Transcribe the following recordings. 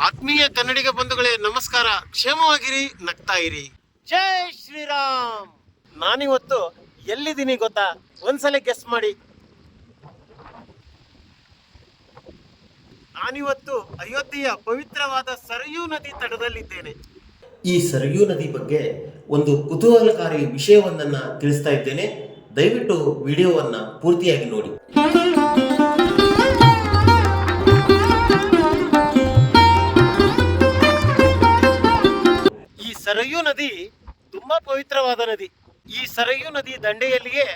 ಆತ್ಮೀಯ ಕನ್ನಡಿಗ ಬಂಧುಗಳೇ, ನಮಸ್ಕಾರ. ಕ್ಷೇಮವಾಗಿರಿ, ನಗ್ತಾ ಇರಿ. ಜೈ ಶ್ರೀರಾಮ್. ನಾನಿವತ್ತು ಎಲ್ಲಿದ್ದೀನಿ ಗೊತ್ತಾ? ಒಂದ್ಸಲ ಗೆಸ್ ಮಾಡಿ. ನಾನಿವತ್ತು ಅಯೋಧ್ಯೆಯ ಪವಿತ್ರವಾದ ಸರಯೂ ನದಿ ತಟದಲ್ಲಿದ್ದೇನೆ. ಈ ಸರಯೂ ನದಿ ಬಗ್ಗೆ ಒಂದು ಕುತೂಹಲಕಾರಿ ವಿಷಯವನ್ನ ತಿಳಿಸ್ತಾ ಇದ್ದೇನೆ. ದಯವಿಟ್ಟು ವಿಡಿಯೋವನ್ನ ಪೂರ್ತಿಯಾಗಿ ನೋಡಿ. ಸರಯೂ ನದಿ ತುಂಬಾ ಪವಿತ್ರವಾದ ನದಿ. ಈ ಸರಯೂ ನದಿ ದಂಡೆಯಲ್ಲಿಯೇ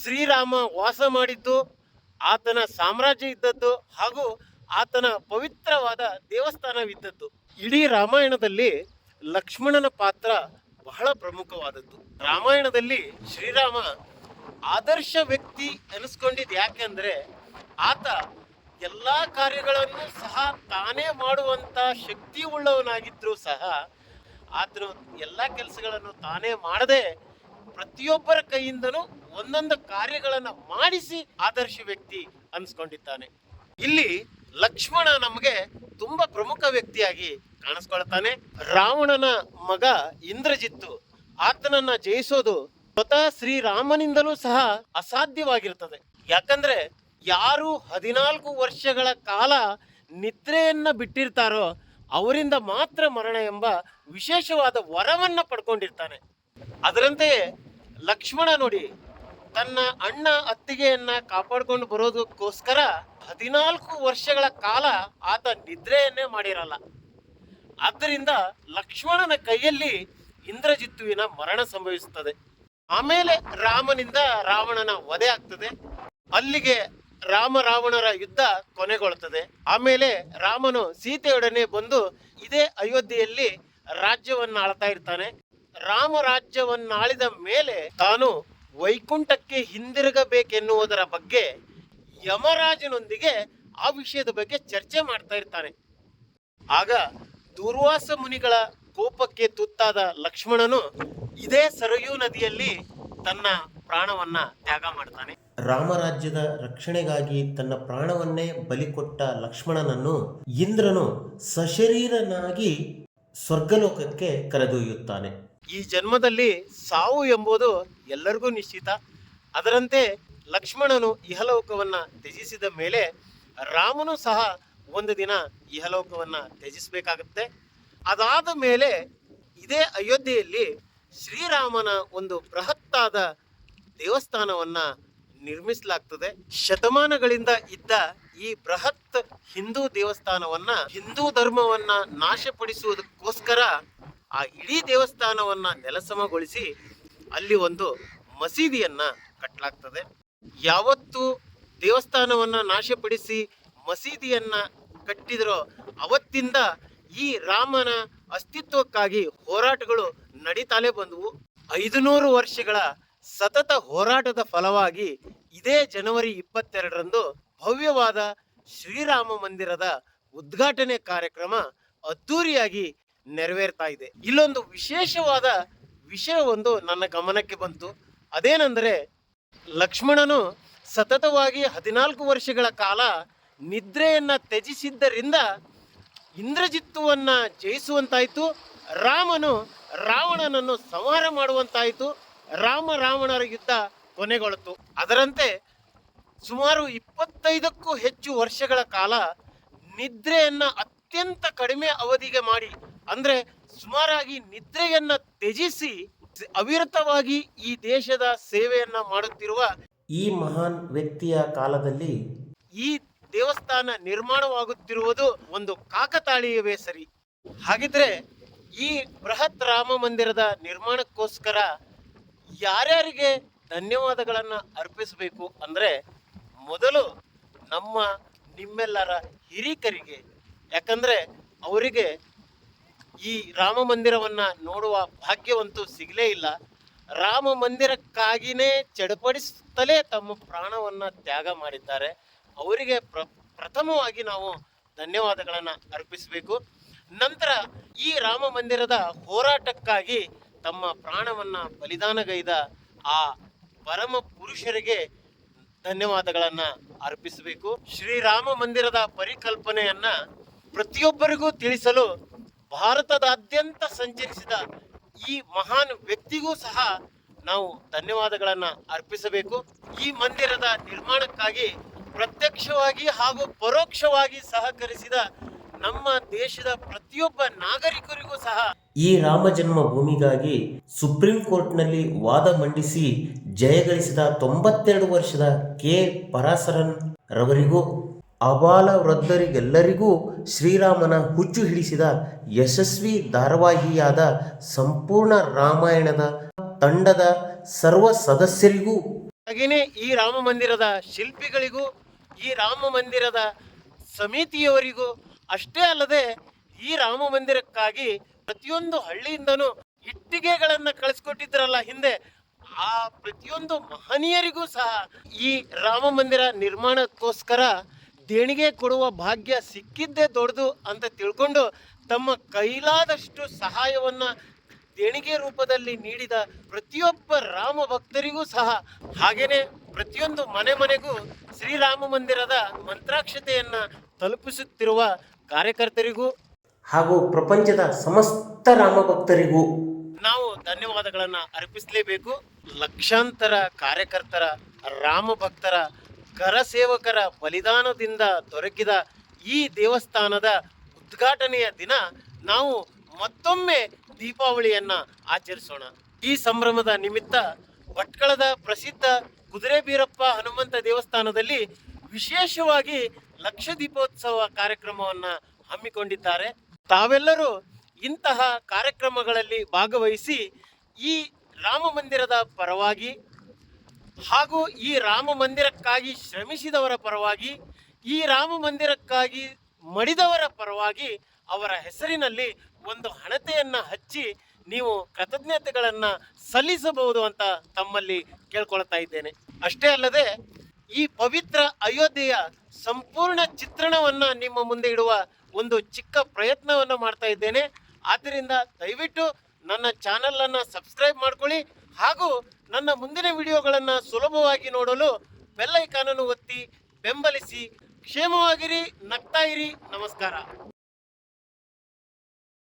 ಶ್ರೀರಾಮ ವಾಸ ಮಾಡಿದ್ದು, ಆತನ ಸಾಮ್ರಾಜ್ಯ ಇದ್ದದ್ದು ಹಾಗೂ ಆತನ ಪವಿತ್ರವಾದ ದೇವಸ್ಥಾನವಿದ್ದದ್ದು. ಇಡೀ ರಾಮಾಯಣದಲ್ಲಿ ಲಕ್ಷ್ಮಣನ ಪಾತ್ರ ಬಹಳ ಪ್ರಮುಖವಾದದ್ದು. ರಾಮಾಯಣದಲ್ಲಿ ಶ್ರೀರಾಮ ಆದರ್ಶ ವ್ಯಕ್ತಿ ಅನಿಸ್ಕೊಂಡಿದ್ದು ಯಾಕೆಂದ್ರೆ ಆತ ಎಲ್ಲಾ ಕಾರ್ಯಗಳನ್ನು ಸಹ ತಾನೇ ಮಾಡುವಂತ ಶಕ್ತಿ ಉಳ್ಳವನಾಗಿದ್ರೂ ಸಹ ಆತನು ಎಲ್ಲ ಕೆಲಸಗಳನ್ನು ತಾನೇ ಮಾಡದೆ ಪ್ರತಿಯೊಬ್ಬರ ಕೈಯಿಂದನೂ ಒಂದೊಂದು ಕಾರ್ಯಗಳನ್ನು ಮಾಡಿಸಿ ಆದರ್ಶ ವ್ಯಕ್ತಿ ಅನ್ಸ್ಕೊಂಡಿದ್ದಾನೆ. ಇಲ್ಲಿ ಲಕ್ಷ್ಮಣ ನಮಗೆ ತುಂಬಾ ಪ್ರಮುಖ ವ್ಯಕ್ತಿಯಾಗಿ ಕಾಣಿಸ್ಕೊಳ್ತಾನೆ. ರಾವಣನ ಮಗ ಇಂದ್ರಜಿತ್ತು. ಆತನನ್ನ ಜಯಿಸೋದು ಸ್ವತಃ ಶ್ರೀರಾಮನಿಂದಲೂ ಸಹ ಅಸಾಧ್ಯವಾಗಿರ್ತದೆ. ಯಾಕಂದ್ರೆ ಯಾರು ಹದಿನಾಲ್ಕು ವರ್ಷಗಳ ಕಾಲ ನಿದ್ರೆಯನ್ನ ಬಿಟ್ಟಿರ್ತಾರೋ ಅವರಿಂದ ಮಾತ್ರ ಮರಣ ಎಂಬ ವಿಶೇಷವಾದ ವರವನ್ನು ಪಡ್ಕೊಂಡಿರ್ತಾನೆ. ಅದರಂತೆಯೇ ಲಕ್ಷ್ಮಣ ನೋಡಿ ತನ್ನ ಅಣ್ಣ ಅತ್ತಿಗೆಯನ್ನ ಕಾಪಾಡ್ಕೊಂಡು ಬರೋದಕ್ಕೋಸ್ಕರ ಹದಿನಾಲ್ಕು ವರ್ಷಗಳ ಕಾಲ ಆತ ನಿದ್ರೆಯನ್ನೇ ಮಾಡಿರಲ್ಲ. ಆದ್ದರಿಂದ ಲಕ್ಷ್ಮಣನ ಕೈಯಲ್ಲಿ ಇಂದ್ರಜಿತ್ತುವಿನ ಮರಣ ಸಂಭವಿಸುತ್ತದೆ. ಆಮೇಲೆ ರಾಮನಿಂದ ರಾವಣನ ವಧೆ ಆಗ್ತದೆ. ಅಲ್ಲಿಗೆ ರಾಮ ರಾವಣರ ಯುದ್ಧ ಕೊನೆಗೊಳ್ಳುತ್ತದೆ. ಆಮೇಲೆ ರಾಮನು ಸೀತೆಯೊಡನೆ ಬಂದು ಇದೇ ಅಯೋಧ್ಯೆಯಲ್ಲಿ ರಾಜ್ಯವನ್ನ ಆಳ್ತಾ ಇರ್ತಾನೆ. ರಾಮ ರಾಜ್ಯವನ್ನಾಳಿದ ಮೇಲೆ ತಾನು ವೈಕುಂಠಕ್ಕೆ ಹಿಂದಿರುಗಬೇಕೆನ್ನುವುದರ ಬಗ್ಗೆ ಯಮರಾಜನೊಂದಿಗೆ ಆ ವಿಷಯದ ಬಗ್ಗೆ ಚರ್ಚೆ ಮಾಡ್ತಾ ಇರ್ತಾನೆ. ಆಗ ದುರ್ವಾಸ ಮುನಿಗಳ ಕೋಪಕ್ಕೆ ತುತ್ತಾದ ಲಕ್ಷ್ಮಣನು ಇದೇ ಸರಯೂ ನದಿಯಲ್ಲಿ ತನ್ನ ಪ್ರಾಣವನ್ನ ತ್ಯಾಗ ಮಾಡ್ತಾನೆ. ರಾಮರಾಜ್ಯದ ರಕ್ಷಣೆಗಾಗಿ ತನ್ನ ಪ್ರಾಣವನ್ನೇ ಬಲಿಕೊಟ್ಟ ಲಕ್ಷ್ಮಣನನ್ನು ಇಂದ್ರನು ಸಶರೀರನಾಗಿ ಸ್ವರ್ಗಲೋಕಕ್ಕೆ ಕರೆದೊಯ್ಯುತ್ತಾನೆ. ಈ ಜನ್ಮದಲ್ಲಿ ಸಾವು ಎಂಬುದು ಎಲ್ಲರಿಗೂ ನಿಶ್ಚಿತ. ಅದರಂತೆ ಲಕ್ಷ್ಮಣನು ಇಹಲೋಕವನ್ನ ತ್ಯಜಿಸಿದ ಮೇಲೆ ರಾಮನು ಸಹ ಒಂದು ದಿನ ಇಹಲೋಕವನ್ನ ತ್ಯಜಿಸಬೇಕಾಗುತ್ತೆ. ಅದಾದ ಮೇಲೆ ಇದೇ ಅಯೋಧ್ಯೆಯಲ್ಲಿ ಶ್ರೀರಾಮನ ಒಂದು ಬೃಹತ್ತಾದ ದೇವಸ್ಥಾನವನ್ನ ನಿರ್ಮಿಸಲಾಗ್ತದೆ. ಶತಮಾನಗಳಿಂದ ಇದ್ದ ಈ ಬೃಹತ್ ಹಿಂದೂ ದೇವಸ್ಥಾನವನ್ನ, ಹಿಂದೂ ಧರ್ಮವನ್ನ ನಾಶಪಡಿಸುವುದಕ್ಕೋಸ್ಕರ ಆ ಇಡೀ ದೇವಸ್ಥಾನವನ್ನ ನೆಲಸಮಗೊಳಿಸಿ ಅಲ್ಲಿ ಒಂದು ಮಸೀದಿಯನ್ನ ಕಟ್ಟಲಾಗ್ತದೆ ಯಾವತ್ತು ದೇವಸ್ಥಾನವನ್ನ ನಾಶಪಡಿಸಿ ಮಸೀದಿಯನ್ನ ಕಟ್ಟಿದರೋ ಅವತ್ತಿಂದ ಈ ರಾಮನ ಅಸ್ತಿತ್ವಕ್ಕಾಗಿ ಹೋರಾಟಗಳು ನಡೀತಾಲೆ ಬಂದವು. ಐದುನೂರು ವರ್ಷಗಳ ಸತತ ಹೋರಾಟದ ಫಲವಾಗಿ ಇದೇ ಜನವರಿ ಇಪ್ಪತ್ತೆರಡರಂದು ಭವ್ಯವಾದ ಶ್ರೀರಾಮ ಮಂದಿರದ ಉದ್ಘಾಟನೆ ಕಾರ್ಯಕ್ರಮ ಅದ್ದೂರಿಯಾಗಿ ನೆರವೇರ್ತಾ ಇದೆ. ಇಲ್ಲೊಂದು ವಿಶೇಷವಾದ ವಿಷಯವೊಂದು ನನ್ನ ಗಮನಕ್ಕೆ ಬಂತು. ಅದೇನೆಂದರೆ ಲಕ್ಷ್ಮಣನು ಸತತವಾಗಿ ಹದಿನಾಲ್ಕು ವರ್ಷಗಳ ಕಾಲ ನಿದ್ರೆಯನ್ನು ತ್ಯಜಿಸಿದ್ದರಿಂದ ಇಂದ್ರಜಿತ್ತುವನ್ನು ಜಯಿಸುವಂತಾಯಿತು. ರಾಮನು ರಾವಣನನ್ನು ಸಂಹಾರ ಮಾಡುವಂತಾಯಿತು. ರಾಮ ರಾವಣರ ಯುದ್ಧ ಕೊನೆಗೊಳ್ಳಿತು ಅದರಂತೆ ಸುಮಾರು ಇಪ್ಪತ್ತೈದಕ್ಕೂ ಹೆಚ್ಚು ವರ್ಷಗಳ ಕಾಲ ನಿದ್ರೆಯನ್ನು ಅತ್ಯಂತ ಕಡಿಮೆ ಅವಧಿಗೆ ಮಾಡಿ ಅಂದರೆ ಸುಮಾರಾಗಿ ನಿದ್ರೆಯನ್ನು ತ್ಯಜಿಸಿ ಅವಿರತವಾಗಿ ಈ ದೇಶದ ಸೇವೆಯನ್ನು ಮಾಡುತ್ತಿರುವ ಈ ಮಹಾನ್ ವ್ಯಕ್ತಿಯ ಕಾಲದಲ್ಲಿ ಈ ದೇವಸ್ಥಾನ ನಿರ್ಮಾಣವಾಗುತ್ತಿರುವುದು ಒಂದು ಕಾಕತಾಳೀಯವೇ ಸರಿ. ಹಾಗಿದ್ರೆ ಈ ಬೃಹತ್ ರಾಮ ಮಂದಿರದ ನಿರ್ಮಾಣಕ್ಕೋಸ್ಕರ ಯಾರ್ಯಾರಿಗೆ ಧನ್ಯವಾದಗಳನ್ನು ಅರ್ಪಿಸಬೇಕು ಅಂದ್ರೆ ಮೊದಲು ನಮ್ಮ ನಿಮ್ಮೆಲ್ಲರ ಹಿರಿಕರಿಗೆ. ಯಾಕಂದ್ರೆ ಅವರಿಗೆ ಈ ರಾಮ ಮಂದಿರವನ್ನು ನೋಡುವ ಭಾಗ್ಯವಂತೂ ಸಿಗಲೇ ಇಲ್ಲ. ರಾಮ ಮಂದಿರಕ್ಕಾಗಿನೇ ಚಡಪಡಿಸುತ್ತಲೇ ತಮ್ಮ ಪ್ರಾಣವನ್ನು ತ್ಯಾಗ ಮಾಡಿದ್ದಾರೆ. ಅವರಿಗೆ ಪ್ರ, ಪ್ರಥಮವಾಗಿ ನಾವು ಧನ್ಯವಾದಗಳನ್ನು ಅರ್ಪಿಸಬೇಕು. ನಂತರ ಈ ರಾಮ ಮಂದಿರದ ಹೋರಾಟಕ್ಕಾಗಿ ತಮ್ಮ ಪ್ರಾಣವನ್ನ ಬಲಿದಾನಗೈದ ಆ ಪರಮ ಪುರುಷರಿಗೆ ಧನ್ಯವಾದಗಳನ್ನ ಅರ್ಪಿಸಬೇಕು. ಶ್ರೀರಾಮ ಮಂದಿರದ ಪರಿಕಲ್ಪನೆಯನ್ನ ಪ್ರತಿಯೊಬ್ಬರಿಗೂ ತಿಳಿಸಲು ಭಾರತದಾದ್ಯಂತ ಸಂಚರಿಸಿದ ಈ ಮಹಾನ್ ವ್ಯಕ್ತಿಗೂ ಸಹ ನಾವು ಧನ್ಯವಾದಗಳನ್ನು ಅರ್ಪಿಸಬೇಕು. ಈ ಮಂದಿರದ ನಿರ್ಮಾಣಕ್ಕಾಗಿ ಪ್ರತ್ಯಕ್ಷವಾಗಿ ಹಾಗೂ ಪರೋಕ್ಷವಾಗಿ ಸಹಕರಿಸಿದ ನಮ್ಮ ದೇಶದ ಪ್ರತಿಯೊಬ್ಬ ನಾಗರಿಕರಿಗೂ ಸಹ ಈ ರಾಮ ಜನ್ಮಭೂಮಿಗಾಗಿ ಸುಪ್ರೀಂ ಕೋರ್ಟ್ನಲ್ಲಿ ವಾದ ಮಂಡಿಸಿ ಜಯಗಳಿಸಿದ ತೊಂಬತ್ತೆರಡು ವರ್ಷದ ಕೆ ಪರಾಸರನ್ ರವರಿಗೂ ಅಬಾಲ ವೃದ್ಧರಿಗೆಲ್ಲರಿಗೂ ಶ್ರೀರಾಮನ ಹುಚ್ಚು ಹಿಡಿಸಿದ ಯಶಸ್ವಿ ಧಾರಾವಾಹಿಯಾದ ಸಂಪೂರ್ಣ ರಾಮಾಯಣದ ತಂಡದ ಸರ್ವ ಸದಸ್ಯರಿಗೂ ಹಾಗೆಯೇ ಈ ರಾಮ ಮಂದಿರದ ಶಿಲ್ಪಿಗಳಿಗೂ ಈ ರಾಮ ಮಂದಿರದ ಸಮಿತಿಯವರಿಗೂ ಅಷ್ಟೇ ಅಲ್ಲದೆ ಈ ರಾಮ ಮಂದಿರಕ್ಕಾಗಿ ಪ್ರತಿಯೊಂದು ಹಳ್ಳಿಯಿಂದನೂ ಇಟ್ಟಿಗೆಗಳನ್ನು ಕಳಿಸ್ಕೊಟ್ಟಿದ್ರಲ್ಲ ಹಿಂದೆ, ಆ ಪ್ರತಿಯೊಂದು ಮಹನೀಯರಿಗೂ ಸಹ ಈ ರಾಮ ಮಂದಿರ ನಿರ್ಮಾಣಕ್ಕೋಸ್ಕರ ದೇಣಿಗೆ ಕೊಡುವ ಭಾಗ್ಯ ಸಿಕ್ಕಿದ್ದೇ ದೊಡ್ಡದು ಅಂತ ತಿಳ್ಕೊಂಡು ತಮ್ಮ ಕೈಲಾದಷ್ಟು ಸಹಾಯವನ್ನ ದೇಣಿಗೆ ರೂಪದಲ್ಲಿ ನೀಡಿದ ಪ್ರತಿಯೊಬ್ಬ ರಾಮ ಭಕ್ತರಿಗೂ ಸಹ ಹಾಗೇನೆ ಪ್ರತಿಯೊಂದು ಮನೆ ಮನೆಗೂ ಶ್ರೀರಾಮ ಮಂದಿರದ ಮಂತ್ರಾಕ್ಷತೆಯನ್ನ ತಲುಪಿಸುತ್ತಿರುವ ಕಾರ್ಯಕರ್ತರಿಗೂ ಹಾಗೂ ಪ್ರಪಂಚದ ಸಮಸ್ತ ರಾಮಭಕ್ತರಿಗೂ ನಾವು ಧನ್ಯವಾದಗಳನ್ನು ಅರ್ಪಿಸಲೇಬೇಕು. ಲಕ್ಷಾಂತರ ಕಾರ್ಯಕರ್ತರ ರಾಮ ಭಕ್ತರ ಕರಸೇವಕರ ಬಲಿದಾನದಿಂದ ದೊರಕಿದ ಈ ದೇವಸ್ಥಾನದ ಉದ್ಘಾಟನೆಯ ದಿನ ನಾವು ಮತ್ತೊಮ್ಮೆ ದೀಪಾವಳಿಯನ್ನು ಆಚರಿಸೋಣ. ಈ ಸಂಭ್ರಮದ ನಿಮಿತ್ತ ಭಟ್ಕಳದ ಪ್ರಸಿದ್ಧ ಕುದುರೆ ಬೀರಪ್ಪ ಹನುಮಂತ ದೇವಸ್ಥಾನದಲ್ಲಿ ವಿಶೇಷವಾಗಿ ಲಕ್ಷ ದೀಪೋತ್ಸವ ಕಾರ್ಯಕ್ರಮವನ್ನ ಹಮ್ಮಿಕೊಂಡಿದ್ದಾರೆ. ತಾವೆಲ್ಲರೂ ಇಂತಹ ಕಾರ್ಯಕ್ರಮಗಳಲ್ಲಿ ಭಾಗವಹಿಸಿ ಈ ರಾಮ ಮಂದಿರದ ಪರವಾಗಿ ಹಾಗೂ ಈ ರಾಮ ಮಂದಿರಕ್ಕಾಗಿ ಶ್ರಮಿಸಿದವರ ಪರವಾಗಿ, ಈ ರಾಮ ಮಂದಿರಕ್ಕಾಗಿ ಮಡಿದವರ ಪರವಾಗಿ ಅವರ ಹೆಸರಿನಲ್ಲಿ ಒಂದು ಹಣತೆಯನ್ನು ಹಚ್ಚಿ ನೀವು ಕೃತಜ್ಞತೆಗಳನ್ನು ಸಲ್ಲಿಸಬಹುದು ಅಂತ ತಮ್ಮಲ್ಲಿ ಕೇಳ್ಕೊಳ್ತಾ ಇದ್ದೇನೆ. ಅಷ್ಟೇ ಅಲ್ಲದೆ ಈ ಪವಿತ್ರ ಅಯೋಧ್ಯೆಯ ಸಂಪೂರ್ಣ ಚಿತ್ರಣವನ್ನ ನಿಮ್ಮ ಮುಂದೆ ಇಡುವ ಒಂದು ಚಿಕ್ಕ ಪ್ರಯತ್ನವನ್ನ ಮಾಡ್ತಾ ಇದ್ದೇನೆ. ಆದ್ದರಿಂದ ದಯವಿಟ್ಟು ನನ್ನ ಚಾನೆಲ್ ಅನ್ನ ಸಬ್ಸ್ಕ್ರೈಬ್ ಮಾಡ್ಕೊಳ್ಳಿ ಹಾಗೂ ನನ್ನ ಮುಂದಿನ ವಿಡಿಯೋಗಳನ್ನು ಸುಲಭವಾಗಿ ನೋಡಲು ಬೆಲ್ಲೈಕಾನನ್ನು ಒತ್ತಿ ಬೆಂಬಲಿಸಿ, ಕ್ಷೇಮವಾಗಿರಿ, ನಗ್ತಾ ಇರಿ. ನಮಸ್ಕಾರ.